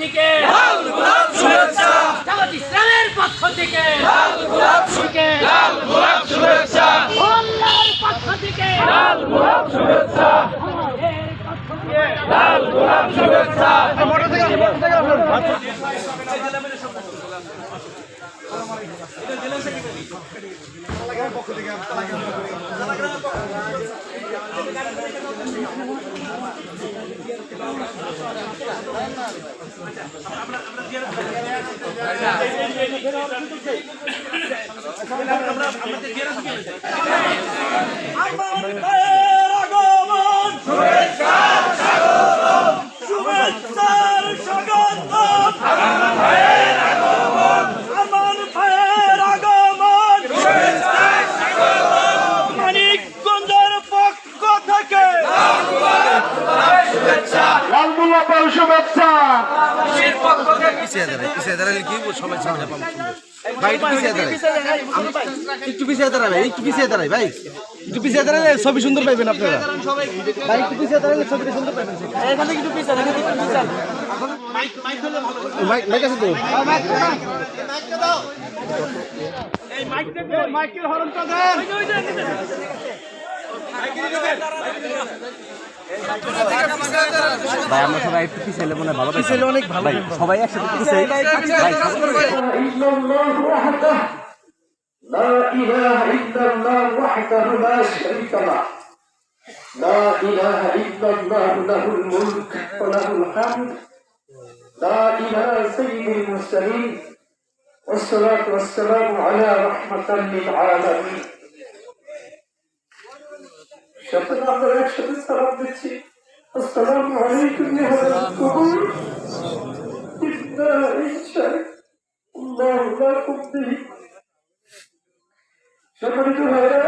থেকে। লাল গোলাপ শুভেচ্ছা। জামাত ইসলামের পক্ষ থেকে। লাল গোলাপ থেকে। লাল গোলাপ শুভেচ্ছা। মোল্লার পক্ষ থেকে। লাল গোলাপ শুভেচ্ছা। লাল গোলাপ শুভেচ্ছা মোটর থেকে। মোটর থেকে পক্ষ আমার পাল শুভেচ্ছা। একটু পিছিয়ে দাঁড়ায় একটু পিছিয়ে দাঁড়ায় ভাই একটু পিছিয়ে দাঁড়ালে ছবি সুন্দর পাইবেন আপনারা। ভাই একটু পিছিয়ে দাঁড়ালে ছবিটা সুন্দর পাইবেন। এখানে একটু পিছিয়ে মাইক মাইক আছে তো ভাই আমরা সবাই একটু পিছিয়ে এলে মনে ভালো পিছিয়ে অনেক ভালো ভাই সবাই একসাথে পিছিয়ে ভাই لا إله إلا الله وحده لا شريك له لا إله إلا الله له الملك وله الحمد لا إله سيد المرسلين والصلاة والسلام على رحمة للعالمين সকলে আমরা একসাথে সালাম দিচ্ছি। আসসালামু আলাইকুম ইয়া রাসূল ইবনা ভাইরা